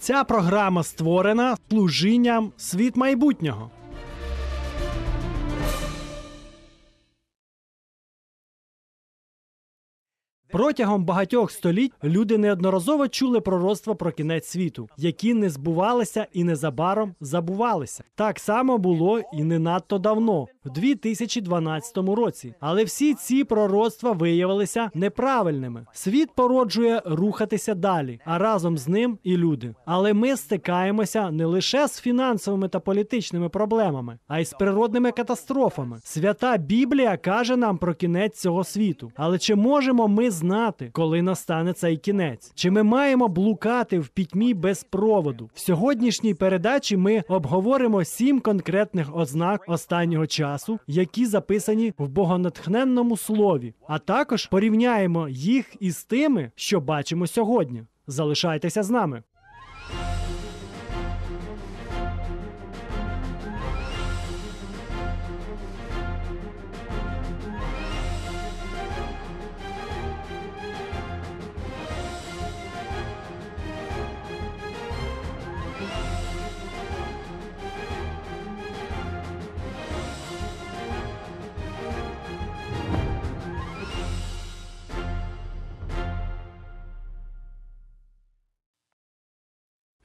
Ця програма створена служінням світ майбутнього. Протягом багатьох століть люди неодноразово чули пророцтва про кінець світу, які не збувалися і незабаром забувалися. Так само було і не надто давно, в 2012 році. Але всі ці пророцтва виявилися неправильними. Світ породжує рухатися далі, а разом з ним і люди. Але ми стикаємося не лише з фінансовими та політичними проблемами, а й з природними катастрофами. Свята Біблія каже нам про кінець цього світу. Але чи можемо ми знати, коли настане цей кінець? Чи ми маємо блукати в пітьмі без проводу? В сьогоднішній передачі ми обговоримо сім конкретних ознак останнього часу, які записані в богонатхненному слові, а також порівняємо їх із тими, що бачимо сьогодні. Залишайтеся з нами.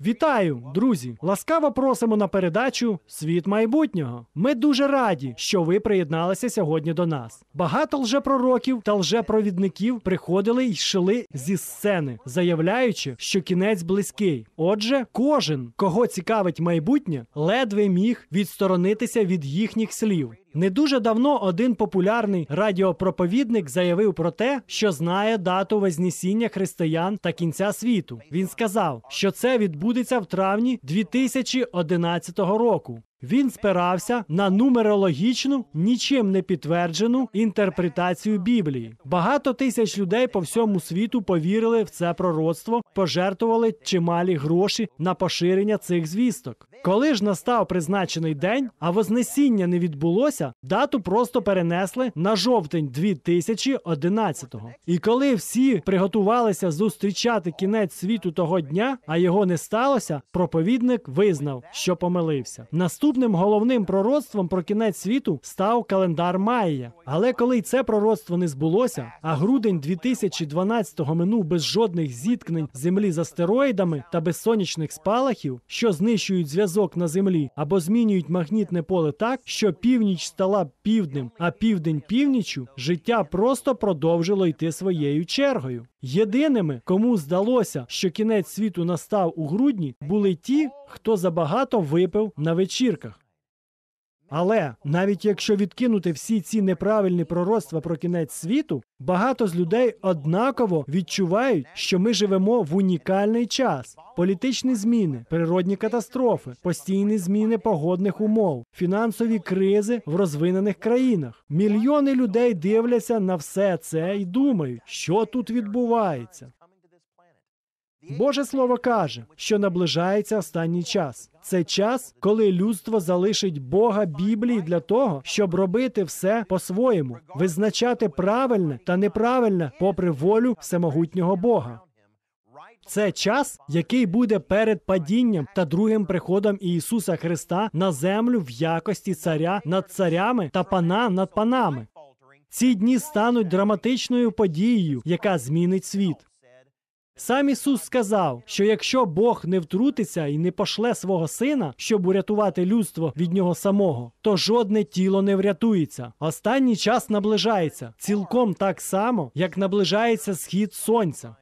Вітаю, друзі! Ласкаво просимо на передачу Світ майбутнього. Ми дуже раді, що ви приєдналися сьогодні до нас. Багато лжепророків та лжепровідників приходили й йшли зі сцени, заявляючи, що кінець близький. Отже, кожен, кого цікавить майбутнє, ледве міг відсторонитися від їхніх слів. Не дуже давно один популярний радіопроповідник заявив про те, що знає дату Вознесіння християн та кінця світу. Він сказав, що це відбудеться в травні 2011 року. Він спирався на нумерологічну, нічим не підтверджену інтерпретацію Біблії. Багато тисяч людей по всьому світу повірили в це пророцтво, пожертвували чималі гроші на поширення цих звісток. Коли ж настав призначений день, а вознесіння не відбулося, дату просто перенесли на жовтень 2011-го. І коли всі приготувалися зустрічати кінець світу того дня, а його не сталося, проповідник визнав, що помилився. Наступним головним пророцтвом про кінець світу став календар Майя. Але коли й це пророцтво не збулося, а грудень 2012-го минув без жодних зіткнень землі з астероїдами та без сонячних спалахів, що знищують зв'язок на землі або змінюють магнітне поле так, що північ стала півднем, а південь північю, життя просто продовжило йти своєю чергою. Єдиними, кому здалося, що кінець світу настав у грудні, були ті, хто забагато випив на вечірках. Але навіть якщо відкинути всі ці неправильні пророцтва про кінець світу, багато з людей однаково відчувають, що ми живемо в унікальний час: політичні зміни, природні катастрофи, постійні зміни погодних умов, фінансові кризи в розвинених країнах. Мільйони людей дивляться на все це і думають, що тут відбувається. Боже слово каже, що наближається останній час. Це час, коли людство залишить Бога Біблії для того, щоб робити все по-своєму, визначати правильне та неправильне попри волю всемогутнього Бога. Це час, який буде перед падінням та другим приходом Ісуса Христа на землю в якості царя над царями та пана над панами. Ці дні стануть драматичною подією, яка змінить світ. Сам Ісус сказав, що якщо Бог не втрутиться і не пошле свого сина, щоб урятувати людство від нього самого, то жодне тіло не врятується. Останній час наближається цілком так само, як наближається схід сонця.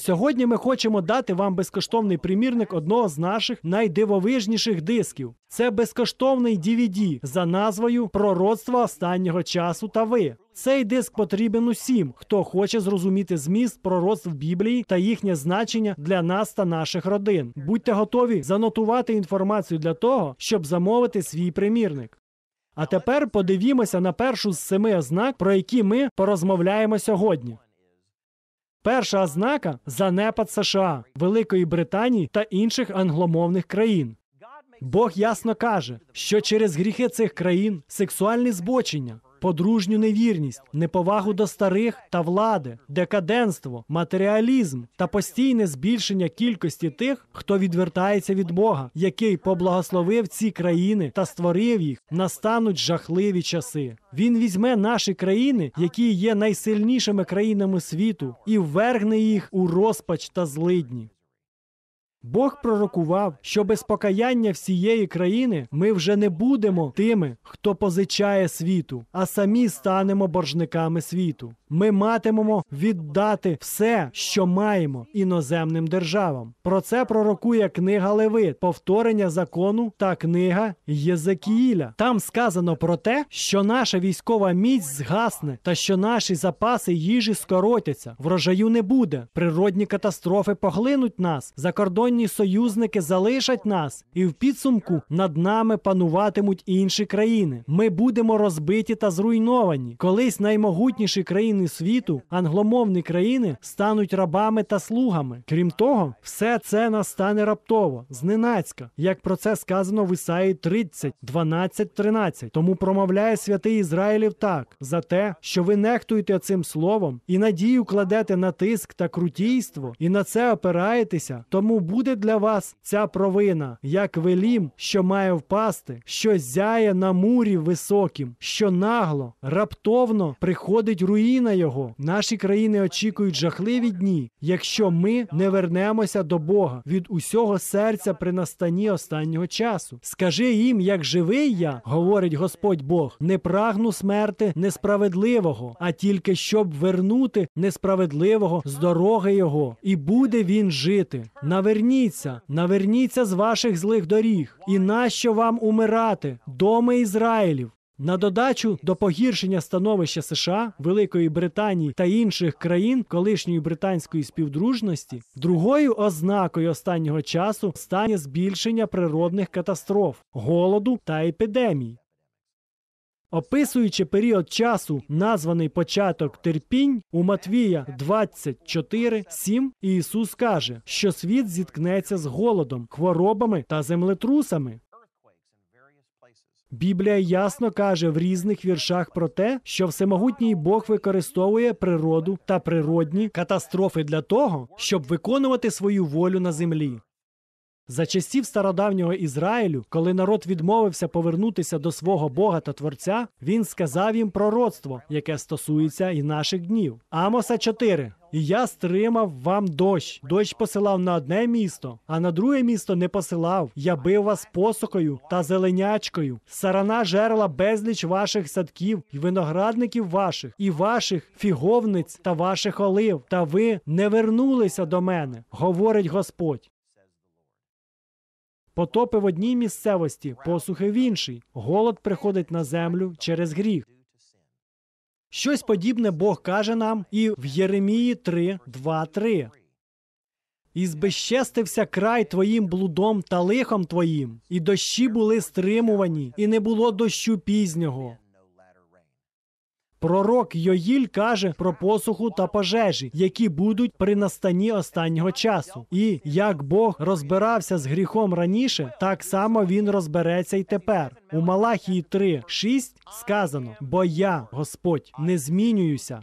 Сьогодні ми хочемо дати вам безкоштовний примірник одного з наших найдивовижніших дисків. Це безкоштовний DVD за назвою Пророцтво останнього часу та ви. Цей диск потрібен усім, хто хоче зрозуміти зміст пророцтв Біблії та їхнє значення для нас та наших родин. Будьте готові занотувати інформацію для того, щоб замовити свій примірник. А тепер подивімося на першу з семи ознак, про які ми порозмовляємо сьогодні. Перша ознака занепад США, Великої Британії та інших англомовних країн. Бог ясно каже, що через гріхи цих країн, сексуальні збочення, подружню невірність, неповагу до старих та влади, декаденство, матеріалізм та постійне збільшення кількості тих, хто відвертається від Бога, який поблагословив ці країни та створив їх, настануть жахливі часи. Він візьме наші країни, які є найсильнішими країнами світу, і ввергне їх у розпач та злидні. Бог пророкував, що без покаяння всієї країни ми вже не будемо тими, хто позичає світу, а самі станемо боржниками світу. Ми матимемо віддати все, що маємо іноземним державам. Про це пророкує книга Левит, повторення закону та книга Єзекіїля. Там сказано про те, що наша військова міць згасне та що наші запаси їжі скоротяться. Врожаю не буде. Природні катастрофи поглинуть нас. Закордонні союзники залишать нас, і в підсумку над нами пануватимуть інші країни. Ми будемо розбиті та зруйновані. Колись наймогутніші країни світу, англомовні країни, стануть рабами та слугами. Крім того, все це настане раптово, зненацька, як про це сказано в Ісаї 30, 12, 13. Тому промовляє святий Ізраїлів так за те, що ви нехтуєте цим словом і надію кладете на тиск та крутійство, і на це опираєтеся, тому буде для вас ця провина, як велім, що має впасти, що зяє на мурі високім, що нагло, раптовно приходить руїна його. Наші країни очікують жахливі дні, якщо ми не вернемося до Бога від усього серця при настанні останнього часу. Скажи їм, як живий я, говорить Господь Бог, не прагну смерти несправедливого, а тільки щоб вернути несправедливого з дороги його, і буде він жити. Наверніться, наверніться з ваших злих доріг, і нащо вам умирати, доми Ізраїлів? На додачу до погіршення становища США, Великої Британії та інших країн колишньої британської співдружності, другою ознакою останнього часу стане збільшення природних катастроф, голоду та епідемій. Описуючи період часу, названий початок терпінь, у Матвія 24.7 Ісус каже, що світ зіткнеться з голодом, хворобами та землетрусами. Біблія ясно каже в різних віршах про те, що всемогутній Бог використовує природу та природні катастрофи для того, щоб виконувати свою волю на землі. За часів стародавнього Ізраїлю, коли народ відмовився повернутися до свого Бога та Творця, він сказав їм пророцтво, яке стосується і наших днів. Амоса 4. І я стримав вам дощ. Дощ посилав на одне місто, а на друге місто не посилав. Я бив вас посухою та зеленячкою. Сарана жерла безліч ваших садків і виноградників ваших, і ваших фіговниць та ваших олив. Та ви не вернулися до мене, говорить Господь. Потопи в одній місцевості, посухи в іншій. Голод приходить на землю через гріх. Щось подібне Бог каже нам і в Єремії 3, 2, 3. І збезчестився край твоїм блудом та лихом твоїм, і дощі були стримувані, і не було дощу пізнього. Пророк Йоїль каже про посуху та пожежі, які будуть при настанні останнього часу. І як Бог розбирався з гріхом раніше, так само він розбереться й тепер. У Малахії 3, 6 сказано: Бо я, Господь, не змінююся.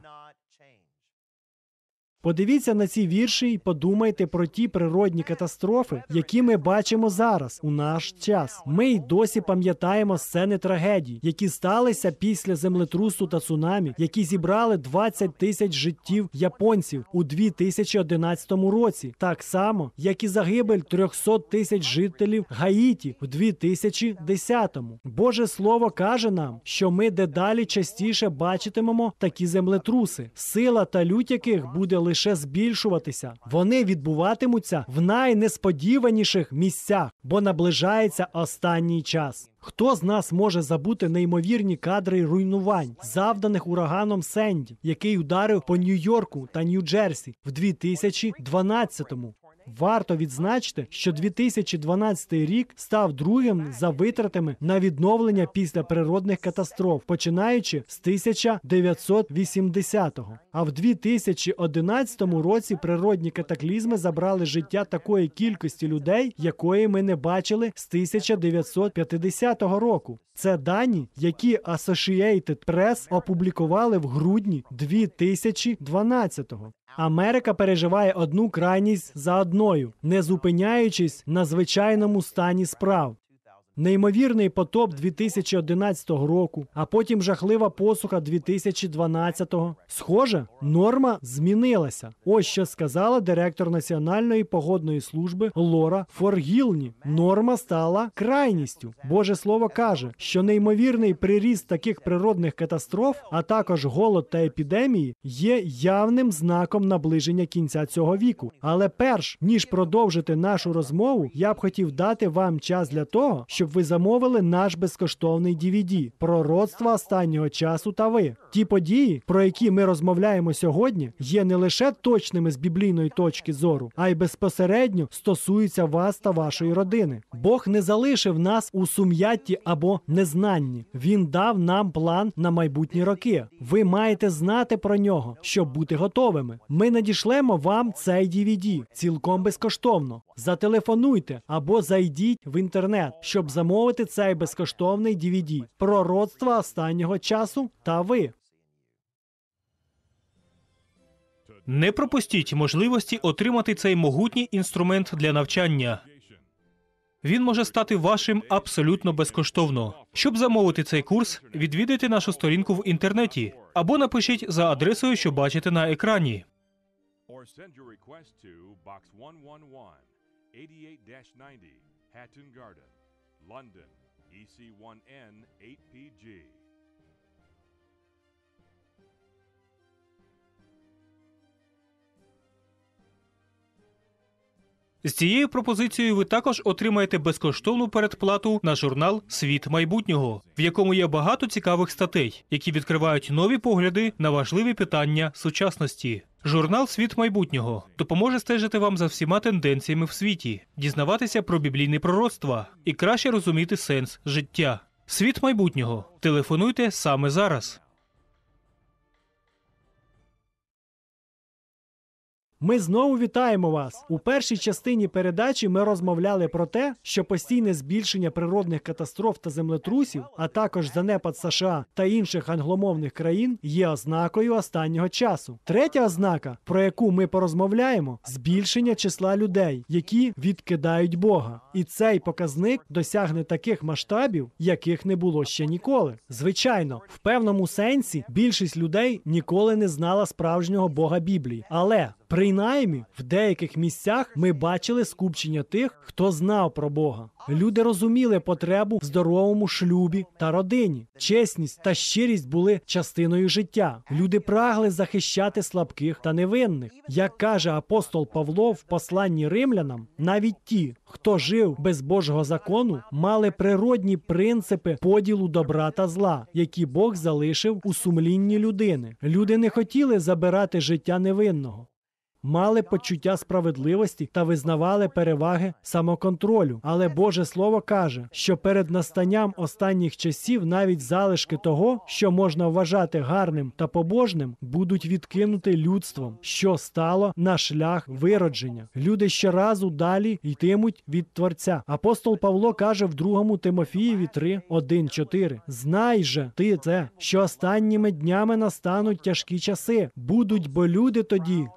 Подивіться на ці вірші і подумайте про ті природні катастрофи, які ми бачимо зараз у наш час. Ми й досі пам'ятаємо сцени трагедій, які сталися після землетрусу та цунамі, які зібрали 20 тисяч життів японців у 2011 році, так само як і загибель 300 тисяч жителів Гаїті в 2010-му. Боже слово каже нам, що ми дедалі частіше бачитимемо такі землетруси, сила та лють яких буде лише збільшуватися. Вони відбуватимуться в найнесподіваніших місцях, бо наближається останній час. Хто з нас може забути неймовірні кадри руйнувань, завданих ураганом Сенді, який ударив по Нью-Йорку та Нью-Джерсі в 2012-му? Варто відзначити, що 2012 рік став другим за витратами на відновлення після природних катастроф, починаючи з 1980-го. А в 2011 році природні катаклізми забрали життя такої кількості людей, якої ми не бачили з 1950 року. Це дані, які Associated Press опублікували в грудні 2012-го. Америка переживає одну крайність за одною, не зупиняючись на звичайному стані справ. Неймовірний потоп 2011 року, а потім жахлива посуха 2012-го. Схоже, норма змінилася. Ось що сказала директор Національної погодної служби Лора Форгілні. Норма стала крайністю. Боже слово каже, що неймовірний приріст таких природних катастроф, а також голод та епідемії, є явним знаком наближення кінця цього віку. Але перш ніж продовжити нашу розмову, я б хотів дати вам час для того, щоб ви замовили наш безкоштовний DVD «Пророцтва останнього часу та ви. Ті події, про які ми розмовляємо сьогодні, є не лише точними з біблійної точки зору, а й безпосередньо стосуються вас та вашої родини. Бог не залишив нас у сум'ятті або незнанні. Він дав нам план на майбутні роки. Ви маєте знати про нього, щоб бути готовими. Ми надішлемо вам цей DVD цілком безкоштовно. Зателефонуйте або зайдіть в інтернет, щоб замовити цей безкоштовний DVD «Пророцтва останнього часу та ви. Не пропустіть можливості отримати цей могутній інструмент для навчання. Він може стати вашим абсолютно безкоштовно. Щоб замовити цей курс, відвідайте нашу сторінку в інтернеті або напишіть за адресою, що бачите на екрані. or send your request to Box 111, 88 90, Hatton Garden, London, E EC1N 8PG. З цією пропозицією ви також отримаєте безкоштовну передплату на журнал Світ майбутнього, в якому є багато цікавих статей, які відкривають нові погляди на важливі питання сучасності. Журнал Світ майбутнього допоможе стежити вам за всіма тенденціями в світі, дізнаватися про біблійне пророцтва і краще розуміти сенс життя. Світ майбутнього. Телефонуйте саме зараз. Ми знову вітаємо вас. У першій частині передачі ми розмовляли про те, що постійне збільшення природних катастроф та землетрусів, а також занепад США та інших англомовних країн, є ознакою останнього часу. Третя ознака, про яку ми порозмовляємо, збільшення числа людей, які відкидають Бога. І цей показник досягне таких масштабів, яких не було ще ніколи. Звичайно, в певному сенсі більшість людей ніколи не знала справжнього Бога Біблії, але Принаймні, в деяких місцях ми бачили скупчення тих, хто знав про Бога. Люди розуміли потребу в здоровому шлюбі та родині. Чесність та щирість були частиною життя. Люди прагли захищати слабких та невинних. Як каже апостол Павло в посланні римлянам, навіть ті, хто жив без Божого закону, мали природні принципи поділу добра та зла, які Бог залишив у сумлінні людини. Люди не хотіли забирати життя невинного мали почуття справедливості та визнавали переваги самоконтролю. Але Боже Слово каже, що перед настанням останніх часів навіть залишки того, що можна вважати гарним та побожним, будуть відкинути людством, що стало на шлях виродження. Люди щоразу далі йтимуть від Творця. Апостол Павло каже в 2 Тимофієві 3, 1, 4. Знай же ти це, що останніми днями настануть тяжкі часи. Будуть бо люди тоді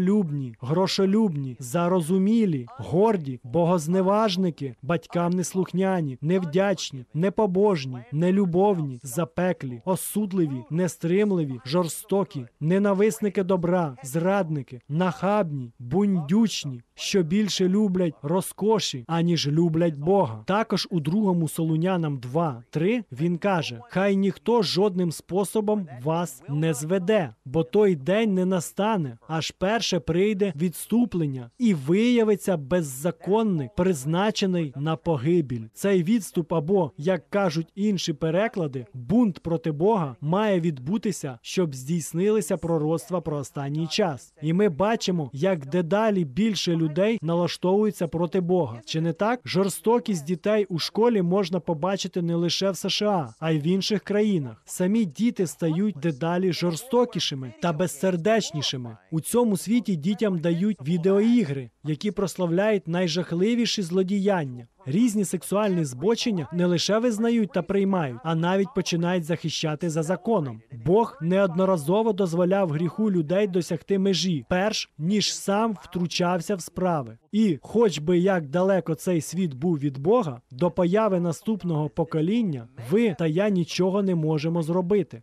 самолюбні, грошолюбні, зарозумілі, горді, богозневажники, батькам неслухняні, невдячні, непобожні, нелюбовні, запеклі, осудливі, нестримливі, жорстокі, ненависники добра, зрадники, нахабні, бундючні, що більше люблять розкоші, аніж люблять Бога. Також у другому Солунянам 2, 3 він каже: Хай ніхто жодним способом вас не зведе, бо той день не настане, аж перше вперше прийде відступлення і виявиться беззаконник, призначений на погибіль. Цей відступ, або як кажуть інші переклади, бунт проти Бога має відбутися, щоб здійснилися пророцтва про останній час. І ми бачимо, як дедалі більше людей налаштовуються проти Бога. Чи не так? Жорстокість дітей у школі можна побачити не лише в США, а й в інших країнах. Самі діти стають дедалі жорстокішими та безсердечнішими. У цьому світі дітям дають відеоігри, які прославляють найжахливіші злодіяння. Різні сексуальні збочення не лише визнають та приймають, а навіть починають захищати за законом. Бог неодноразово дозволяв гріху людей досягти межі, перш ніж сам втручався в справи. І, хоч би як далеко цей світ був від Бога, до появи наступного покоління ви та я нічого не можемо зробити.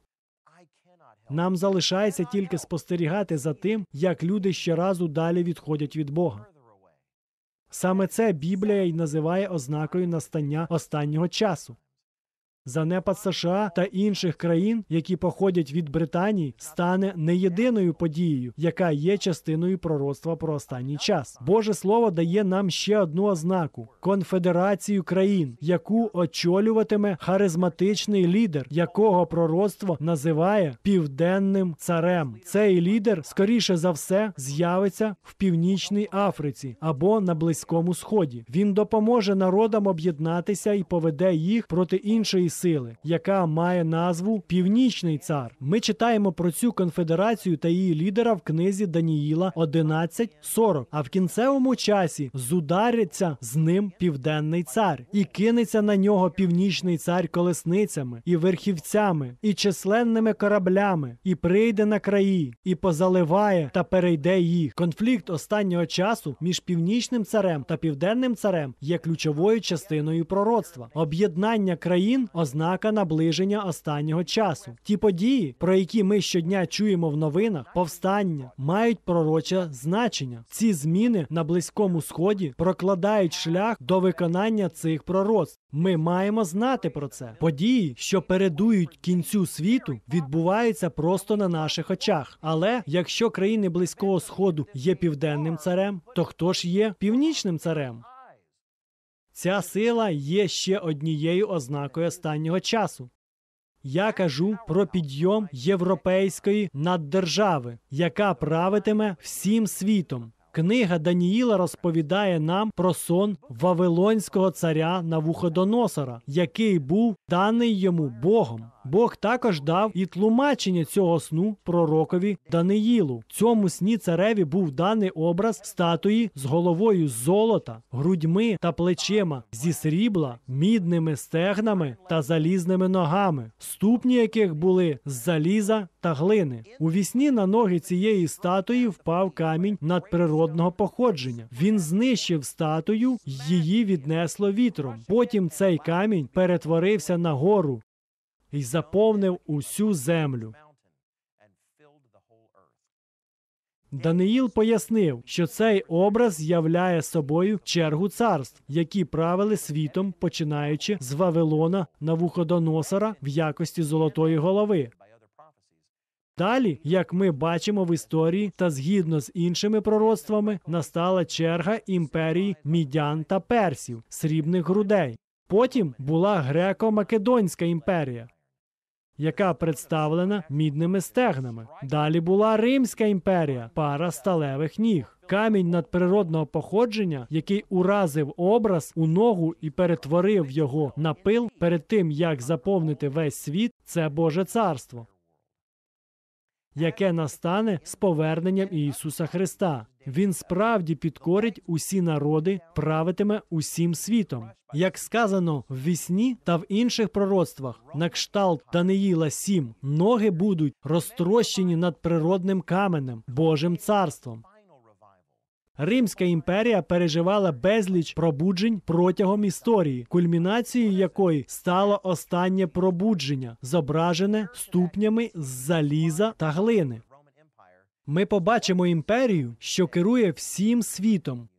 Нам залишається тільки спостерігати за тим, як люди ще разу далі відходять від Бога. Саме це Біблія й називає ознакою настання останнього часу. Занепад США та інших країн, які походять від Британії, стане не єдиною подією, яка є частиною пророцтва про останній час. Боже Слово дає нам ще одну ознаку конфедерацію країн, яку очолюватиме харизматичний лідер, якого пророцтво називає південним царем. Цей лідер, скоріше за все, з'явиться в північній Африці або на Близькому Сході. Він допоможе народам об'єднатися і поведе їх проти іншої сили, яка має назву Північний цар. Ми читаємо про цю конфедерацію та її лідера в книзі Даніїла 11.40. А в кінцевому часі зудариться з ним південний цар, і кинеться на нього північний цар колесницями і верхівцями, і численними кораблями, і прийде на краї, і позаливає та перейде їх. Конфлікт останнього часу між північним царем та південним царем є ключовою частиною пророцтва. Об'єднання країн ознака наближення останнього часу. Ті події, про які ми щодня чуємо в новинах, повстання, мають пророче значення. Ці зміни на близькому сході прокладають шлях до виконання цих пророцтв. Ми маємо знати про це. Події, що передують кінцю світу, відбуваються просто на наших очах. Але якщо країни близького сходу є південним царем, то хто ж є північним царем? Ця сила є ще однією ознакою останнього часу. Я кажу про підйом європейської наддержави, яка правитиме всім світом. Книга Даніїла розповідає нам про сон Вавилонського царя Навуходоносора, який був даний йому Богом. Бог також дав і тлумачення цього сну пророкові Даниїлу. В цьому сні цареві був даний образ статуї з головою золота, грудьми та плечима зі срібла, мідними стегнами та залізними ногами, ступні яких були з заліза та глини. У вісні на ноги цієї статуї впав камінь надприродного походження. Він знищив статую, її віднесло вітром. Потім цей камінь перетворився на гору і заповнив усю землю. Даниїл пояснив, що цей образ являє собою чергу царств, які правили світом, починаючи з Вавилона Навуходоносора в якості золотої голови. Далі, як ми бачимо в історії та згідно з іншими пророцтвами, настала черга імперії мідян та персів, срібних грудей. Потім була греко-македонська імперія, яка представлена мідними стегнами. Далі була Римська імперія, пара сталевих ніг. Камінь надприродного походження, який уразив образ у ногу і перетворив його на пил перед тим, як заповнити весь світ, це Боже царство яке настане з поверненням Ісуса Христа. Він справді підкорить усі народи, правитиме усім світом. Як сказано в вісні та в інших пророцтвах, на кшталт Даниїла 7, ноги будуть розтрощені над природним каменем, Божим царством. Римська імперія переживала безліч пробуджень протягом історії, кульмінацією якої стало останнє пробудження, зображене ступнями з заліза та глини. Ми побачимо імперію, що керує всім світом.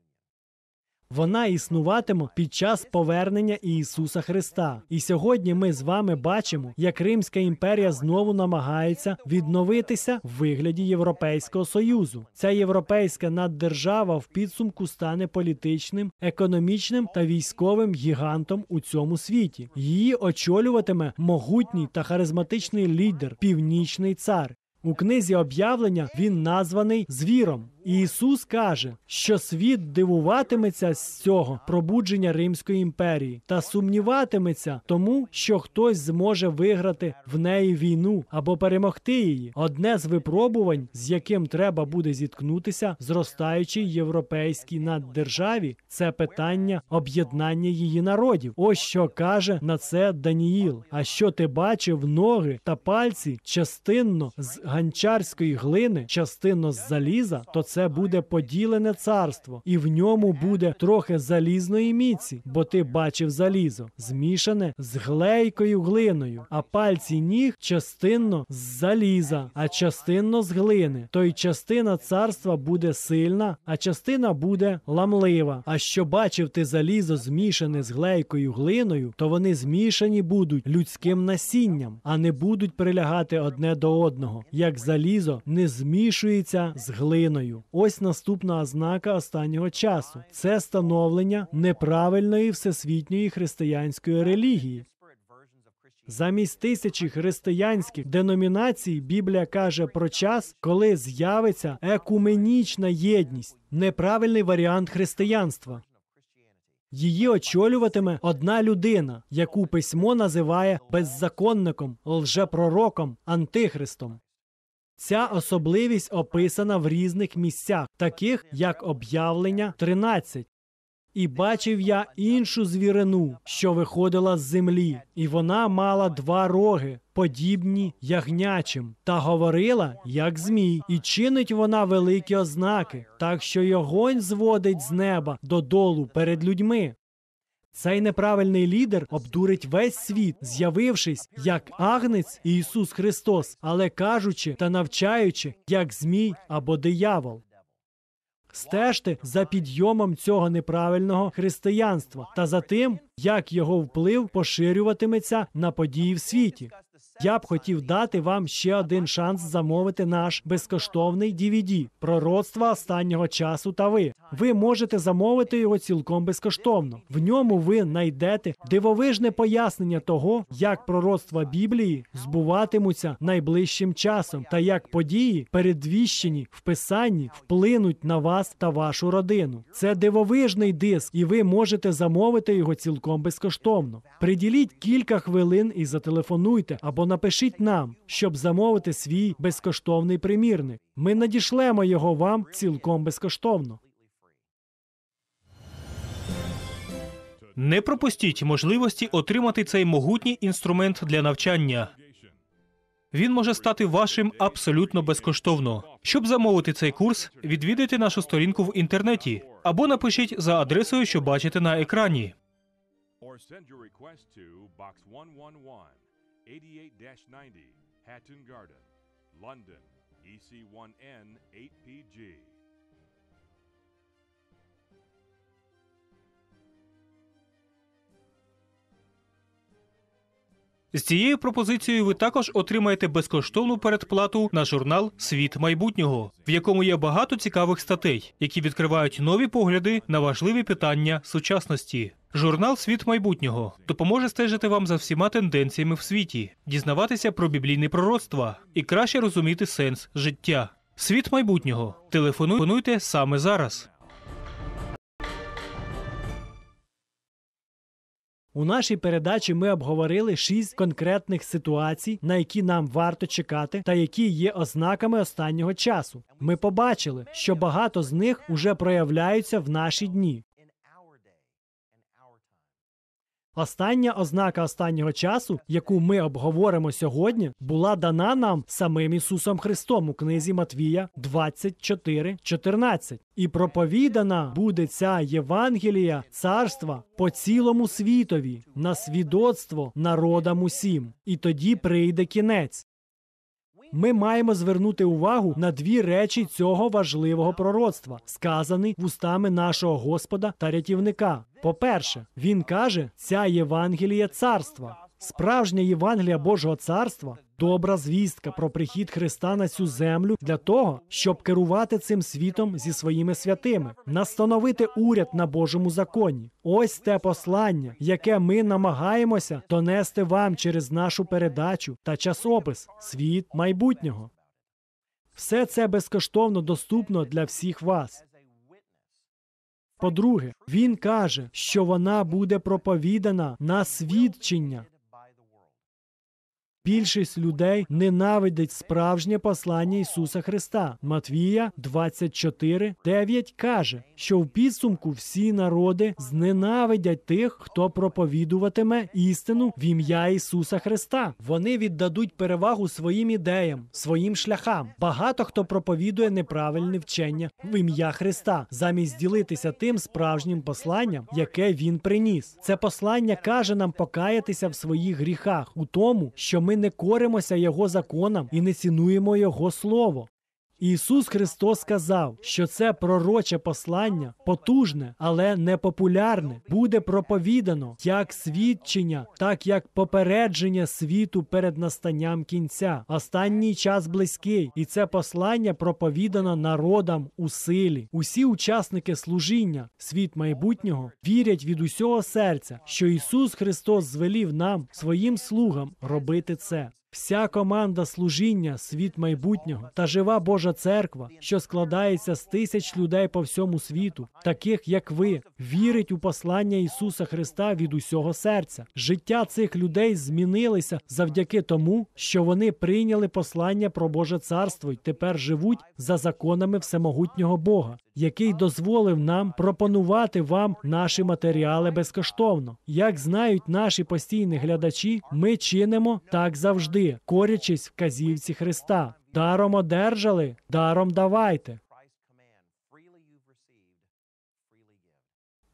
Вона існуватиме під час повернення Ісуса Христа. І сьогодні ми з вами бачимо, як Римська імперія знову намагається відновитися в вигляді Європейського союзу. Ця європейська наддержава в підсумку стане політичним, економічним та військовим гігантом у цьому світі. Її очолюватиме могутній та харизматичний лідер, північний цар. У книзі об'явлення він названий звіром. І Ісус каже, що світ дивуватиметься з цього пробудження Римської імперії та сумніватиметься тому, що хтось зможе виграти в неї війну або перемогти її. Одне з випробувань, з яким треба буде зіткнутися зростаючій європейській наддержаві, це питання об'єднання її народів. Ось що каже на це Даніїл. А що ти бачив ноги та пальці частинно з ганчарської глини, частинно з заліза, то це буде поділене царство, і в ньому буде трохи залізної міці, бо ти бачив залізо, змішане з глейкою глиною, а пальці ніг частинно з заліза, а частинно з глини. То й частина царства буде сильна, а частина буде ламлива. А що бачив ти залізо змішане з глейкою глиною, то вони змішані будуть людським насінням, а не будуть прилягати одне до одного, як залізо не змішується з глиною. Ось наступна ознака останнього часу: це становлення неправильної всесвітньої християнської релігії. Замість тисячі християнських деномінацій Біблія каже про час, коли з'явиться екуменічна єдність, неправильний варіант християнства. Її очолюватиме одна людина, яку письмо називає беззаконником, лжепророком, антихристом. Ця особливість описана в різних місцях, таких як об'явлення 13. І бачив я іншу звірину, що виходила з землі, і вона мала два роги, подібні ягнячим, та говорила, як змій, і чинить вона великі ознаки, так що й огонь зводить з неба додолу перед людьми. Цей неправильний лідер обдурить весь світ, з'явившись як агнець Ісус Христос, але кажучи та навчаючи, як змій або диявол. Стежте за підйомом цього неправильного християнства та за тим, як його вплив поширюватиметься на події в світі. Я б хотів дати вам ще один шанс замовити наш безкоштовний DVD «Пророцтва останнього часу та ви. Ви можете замовити його цілком безкоштовно. В ньому ви знайдете дивовижне пояснення того, як пророцтва Біблії збуватимуться найближчим часом, та як події, передвіщені в писанні, вплинуть на вас та вашу родину. Це дивовижний диск, і ви можете замовити його цілком безкоштовно. Приділіть кілька хвилин і зателефонуйте або напишіть нам, щоб замовити свій безкоштовний примірник. Ми надішлемо його вам цілком безкоштовно. Не пропустіть можливості отримати цей могутній інструмент для навчання. Він може стати вашим абсолютно безкоштовно. Щоб замовити цей курс, відвідайте нашу сторінку в інтернеті або напишіть за адресою, що бачите на екрані. Or send your request to Box 111, 88 90, Hatton Garden, London, E EC1N 8PG. З цією пропозицією ви також отримаєте безкоштовну передплату на журнал Світ майбутнього, в якому є багато цікавих статей, які відкривають нові погляди на важливі питання сучасності. Журнал Світ майбутнього допоможе стежити вам за всіма тенденціями в світі, дізнаватися про біблійні пророцтва і краще розуміти сенс життя. Світ майбутнього. Телефонуйте саме зараз. У нашій передачі ми обговорили шість конкретних ситуацій, на які нам варто чекати, та які є ознаками останнього часу. Ми побачили, що багато з них уже проявляються в наші дні. Остання ознака останнього часу, яку ми обговоримо сьогодні, була дана нам самим Ісусом Христом у книзі Матвія 24.14. І проповідана буде ця Євангелія царства по цілому світові на свідоцтво народам усім. І тоді прийде кінець. Ми маємо звернути увагу на дві речі цього важливого пророцтва, сказані вустами нашого Господа та рятівника. По-перше, він каже: ця Євангелія царства. Справжня Євангелія Божого царства добра звістка про прихід Христа на цю землю для того, щоб керувати цим світом зі своїми святими, настановити уряд на Божому законі. Ось те послання, яке ми намагаємося донести вам через нашу передачу та часопис Світ майбутнього. Все це безкоштовно доступно для всіх вас. По-друге, він каже, що вона буде проповідана на свідчення. Більшість людей ненавидить справжнє послання Ісуса Христа. Матвія 24, 9 каже, що в підсумку всі народи зненавидять тих, хто проповідуватиме істину в ім'я Ісуса Христа. Вони віддадуть перевагу своїм ідеям, своїм шляхам. Багато хто проповідує неправильне вчення в ім'я Христа, замість ділитися тим справжнім посланням, яке він приніс. Це послання каже нам покаятися в своїх гріхах, у тому, що ми не коримося Його законам і не цінуємо Його слово. Ісус Христос сказав, що це пророче послання, потужне, але не популярне, буде проповідано як свідчення, так як попередження світу перед настанням кінця. Останній час близький, і це послання проповідано народам у силі. Усі учасники служіння, світ майбутнього, вірять від усього серця, що Ісус Христос звелів нам, своїм слугам, робити це. Вся команда служіння, світ майбутнього та жива Божа церква, що складається з тисяч людей по всьому світу, таких як ви, вірить у послання Ісуса Христа від усього серця. Життя цих людей змінилися завдяки тому, що вони прийняли послання про Боже царство і тепер живуть за законами всемогутнього Бога, який дозволив нам пропонувати вам наші матеріали безкоштовно. Як знають наші постійні глядачі, ми чинимо так завжди, корячись вказівці Христа. Даром одержали, даром давайте.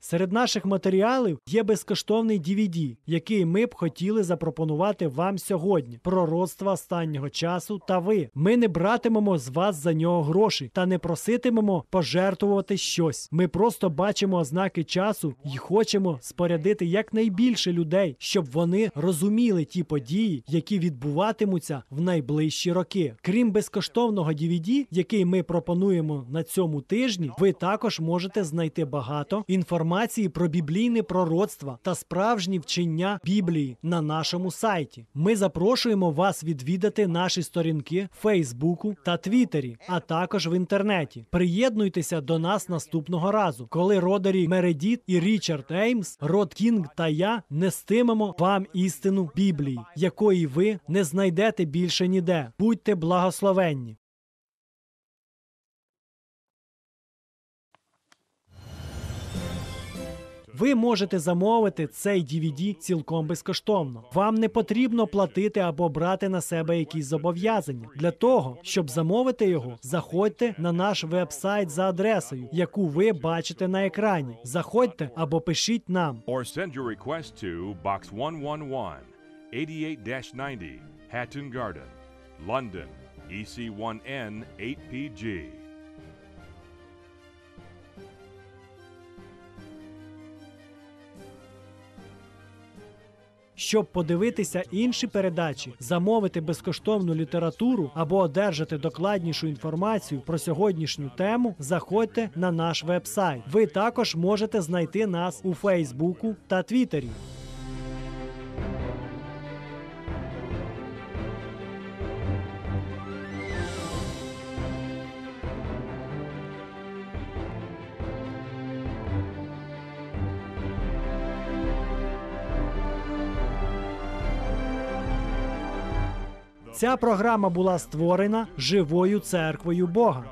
Серед наших матеріалів є безкоштовний DVD, який ми б хотіли запропонувати вам сьогодні. Пророцтва останнього часу та ви. Ми не братимемо з вас за нього гроші та не проситимемо пожертвувати щось. Ми просто бачимо ознаки часу і хочемо спорядити якнайбільше людей, щоб вони розуміли ті події, які відбуватимуться в найближчі роки. Крім безкоштовного DVD, який ми пропонуємо на цьому тижні, ви також можете знайти багато інформації про біблійне пророцтва та справжні вчення Біблії на нашому сайті. Ми запрошуємо вас відвідати наші сторінки в Фейсбуку та Твіттері, а також в інтернеті. Приєднуйтеся до нас наступного разу, коли Родарі Мередіт і Річард Еймс, Род Кінг та я нестимемо вам істину Біблії, якої ви не знайдете більше ніде. Будьте благословенні. Ви можете замовити цей DVD цілком безкоштовно. Вам не потрібно платити або брати на себе якісь зобов'язання. Для того щоб замовити його, заходьте на наш веб-сайт за адресою, яку ви бачите на екрані. Заходьте або пишіть нам. Or send your request to Box 111, 88-90, Hatton Garden, London, EC1N8PG. Щоб подивитися інші передачі, замовити безкоштовну літературу або одержати докладнішу інформацію про сьогоднішню тему, заходьте на наш веб-сайт. Ви також можете знайти нас у Фейсбуку та Твіттері. Ця програма була створена живою церквою Бога.